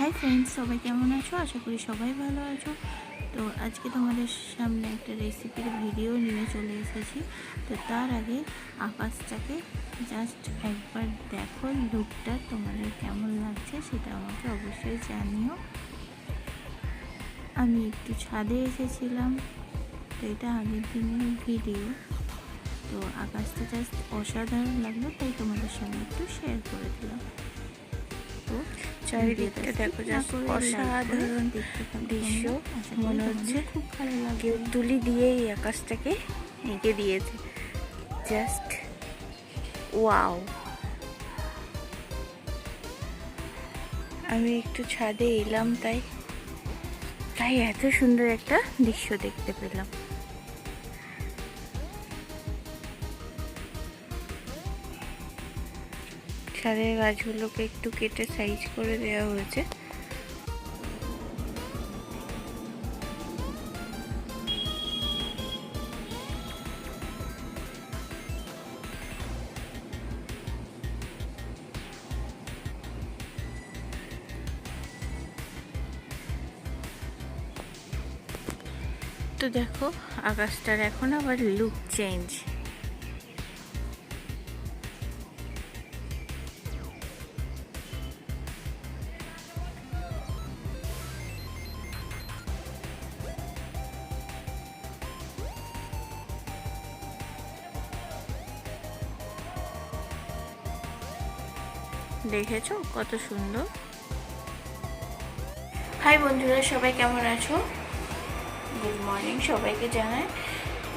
Hi friends সবাই কেমন আছো? আশা করি সবাই ভালো আছো। তো আজকে তোমাদের সামনে একটা রেসিপির ভিডিও নিয়ে চলে এসেছি। তো তার আগে আকাশটাকে জাস্ট একবার দেখো লুকটা তোমাদের কেমন লাগছে সেটা আমাকে অবশ্যই জানিও। আমি একটু ছাদে এসেছিলাম, তো এটা আগের দিনের ভিডিও তো আকাশটা জাস্ট অসাধারণ লাগল, তাই তোমাদের সঙ্গে একটু শেয়ার করে দিলাম। চারিদিকটা দেখো জাস্ট অসাধারণ দৃশ্য মনে হচ্ছে কেউ তুলি দিয়ে এই আকাশটাকে এঁকে দিয়েছে। জাস্ট ওয়াও আমি একটু ছাদে এলাম তাই তাই এত সুন্দর একটা দৃশ্য দেখতে পেলাম। ছাদের গাছগুলোকে একটু কেটে সাইজ করে দেওয়া হয়েছে। তো দেখো, আকাশটার এখন আবার লুক চেঞ্জ দেখেছ? কত সুন্দর। হাই বন্ধুরা, সবাই কেমন আছো? গুড মর্নিং সবাইকে জানাই।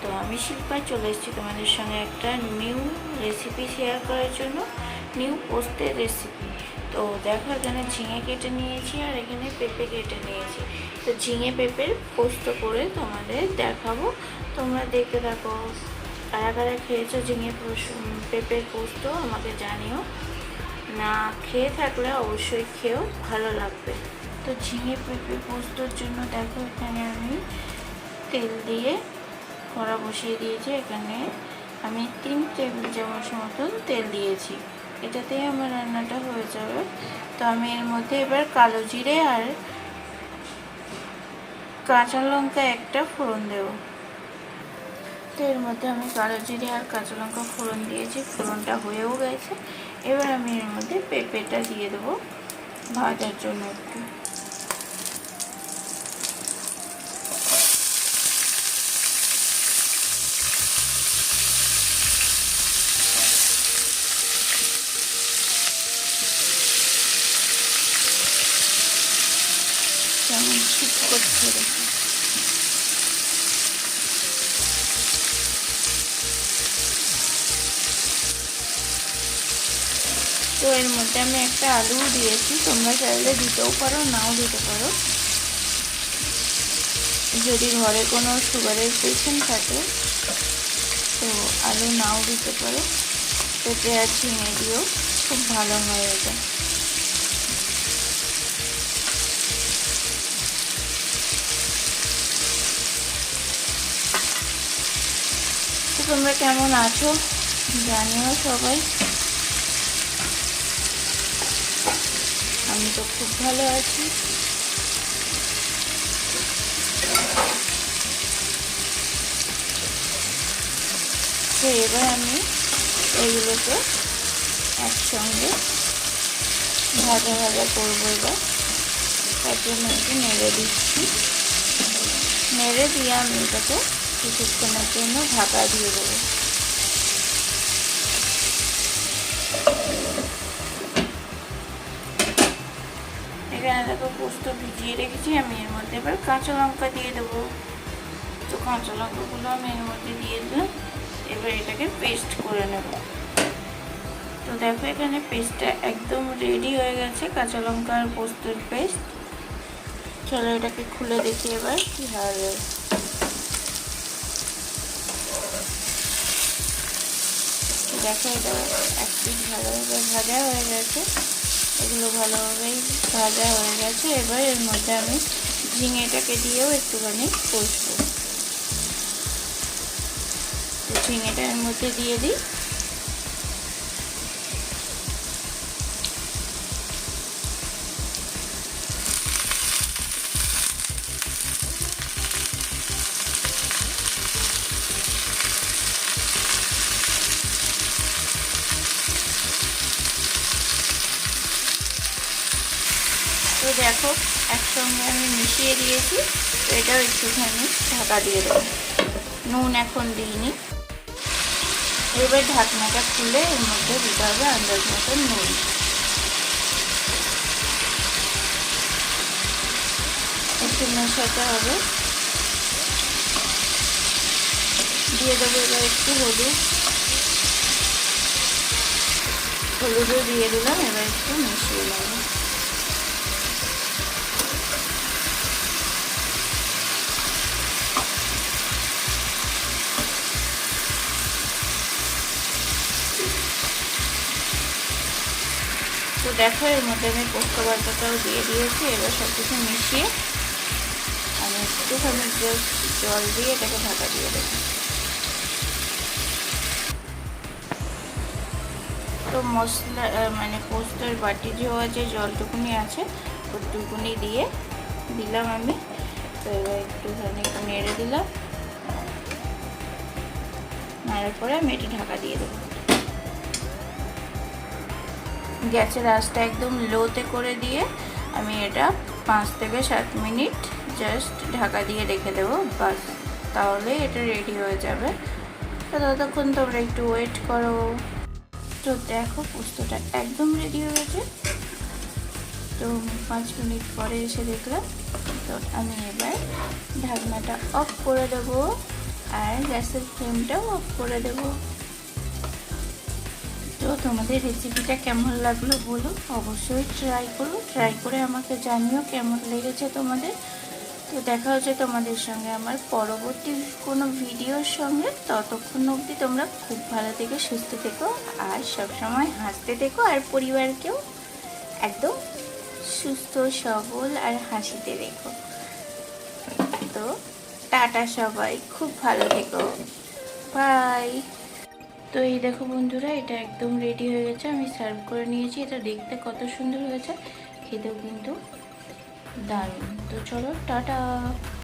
তো আমি শিল্পা, চলে এসেছি তোমাদের সঙ্গে একটা নিউ রেসিপি শেয়ার করার জন্য নিউ পোস্তের রেসিপি তো দেখো, এখানে ঝিঙে কেটে নিয়েছি আর এখানে পেঁপে কেটে নিয়েছি। তো ঝিঙে পেঁপের পোস্ত করে তোমাদের দেখাবো। তোমরা দেখতে থাকো। কারা কারা খেয়েছো ঝিঙে পেঁপের পোস্ত, আমাকে জানিও। না খেয়ে থাকলে অবশ্যই খেয়েও ভালো লাগবে। তো ঝিঙে পেঁপে পোস্তর জন্য দেখো এখানে আমি তেল দিয়ে কড়া বসিয়ে দিয়েছি। এখানে আমি তিন টেবিল চামচ মতন তেল দিয়েছি। এটাতেই আমার রান্নাটা হয়ে যাবে। তো আমি এর মধ্যে এবার কালো জিরে আর কাঁচা লঙ্কা একটা ফোড়ন দেব। তো এর মধ্যে আমি কালো জিরে আর কাঁচা লঙ্কা ফোড়ন দিয়েছি। ফোড়নটা হয়েও গেছে। এবার আমি এর মধ্যে পেঁপেটা দিয়ে দেবো ভাজার জন্য একটু কেমন ঠিক করছে দেখো তো এর মধ্যে আমি একটা আলুও দিয়েছি। তোমরা চাইলে দিতেও পারো, নাও দিতে পারো। যদি ঘরে কোনো সুগারের পেশেন্ট থাকে, তো আলু নাও দিতে পারো। পেঁপে আর ঝিঙে দিয়েও খুব ভালো হয় এটা। তো তোমরা কেমন আছো? জানিও সবাই। আমি তো খুব ভালো আছি। তো এবার আমি এগুলোকে একসঙ্গে ভাজা ভাজা করব এবার। তার জন্য একটু নেড়ে দিচ্ছি। নেড়ে দিয়ে আমি এটাকে কিছুক্ষণের জন্য ঢাকা দিয়ে দেবো। এখানে দেখো পোস্ত ভিজিয়ে রেখেছি, আমি এর মধ্যে এবার কাঁচা লঙ্কা দিয়ে দেবো। তো কাঁচা লঙ্কাগুলো আমি এর মধ্যে দিয়ে দিলাম, এবার এটাকে পেস্ট করে নেব। তো দেখো এখানে পেস্টটা একদম রেডি হয়ে গেছে, কাঁচা লঙ্কা আর পোস্তর পেস্ট চলো এটাকে খুলে দেখি এবার কি হবে দেখো এটা এক পিস ভালোভাবে ভাজা হয়ে গেছে। এগুলো ভালোভাবেই ভাজা হয়ে গেছে। এবার এর মধ্যে আমি ঝিঙেটাকে দিয়েও একটুখানি কষবো। ঝিঙেটা এর মধ্যে দিয়ে দিই। তো দেখো, একসঙ্গে আমি মিশিয়ে দিয়েছি, তো এটাও একটুখানি ঢাকা দিয়ে দেবো। নুন এখন দিইনি। এবার ঢাকনাটা খুলে এর মধ্যে দিতে হবে আন্দাজ মতো নুন। একটু মেশাতে হবে। দিয়ে দেবো এবার একটু হলুদ। হলুদও দিয়ে দিলাম, এবার একটু মিশিয়ে নেব। তো দেখো, এর মধ্যে আমি পোস্ত বাটাটাও দিয়ে দিয়েছি, এবার সব কিছু মিশিয়ে আমি একটুখানি জল দিয়ে এটাকে ঢাকা দিয়ে দেবো। তো মশলা মানে পোস্তের বাটি যে জলটুকুনি আছে, ওটুকুনি দিয়ে দিলাম আমি। তো এবার একটুখানি নেড়ে দিলাম। নাড়ার পরে আমি এটা ঢাকা দিয়ে দেবো। গ্যাসের আঁচটা একদম লোতে করে দিয়ে আমি এটা পাঁচ থেকে সাত মিনিট জাস্ট ঢাকা দিয়ে রেখে দেবো, বাস। তাহলে এটা রেডি হয়ে যাবে। তো ততক্ষণ তোমরা একটু ওয়েট করো। তো দেখো, পোস্তটা একদম রেডি হয়ে গেছে তো পাঁচ মিনিট পরে এসে দেখলাম, তো আমি এবার ঢাকনাটা অফ করে দেবো আর গ্যাসের ফ্লেমটাও অফ করে দেবো। তো তোমাদের রেসিপিটা কেমন লাগল বলো? অবশ্যই ট্রাই করো। ট্রাই করে আমাকে জানিও কেমন লেগেছে তোমাদের। তো দেখা হচ্ছে তোমাদের সঙ্গে আমার পরবর্তী কোনো ভিডিওর সঙ্গে। ততক্ষণ অবধি তোমরা খুব ভালো থেকে, সুস্থ থেকো, আর সবসময় হাসতে থেকো, আর পরিবারকেও একদম সুস্থ, সবল, আর হাসিতে রেখো তো টাটা সবাই, খুব ভালো থেকো। বাই তো এই দেখো বন্ধুরা, এটা একদম রেডি হয়ে গেছে। আমি সার্ভ করে নিয়েছি। এটা দেখতে কত সুন্দর হয়েছে। খেতেও কিন্তু দারুণ। তো চলো, টাটা।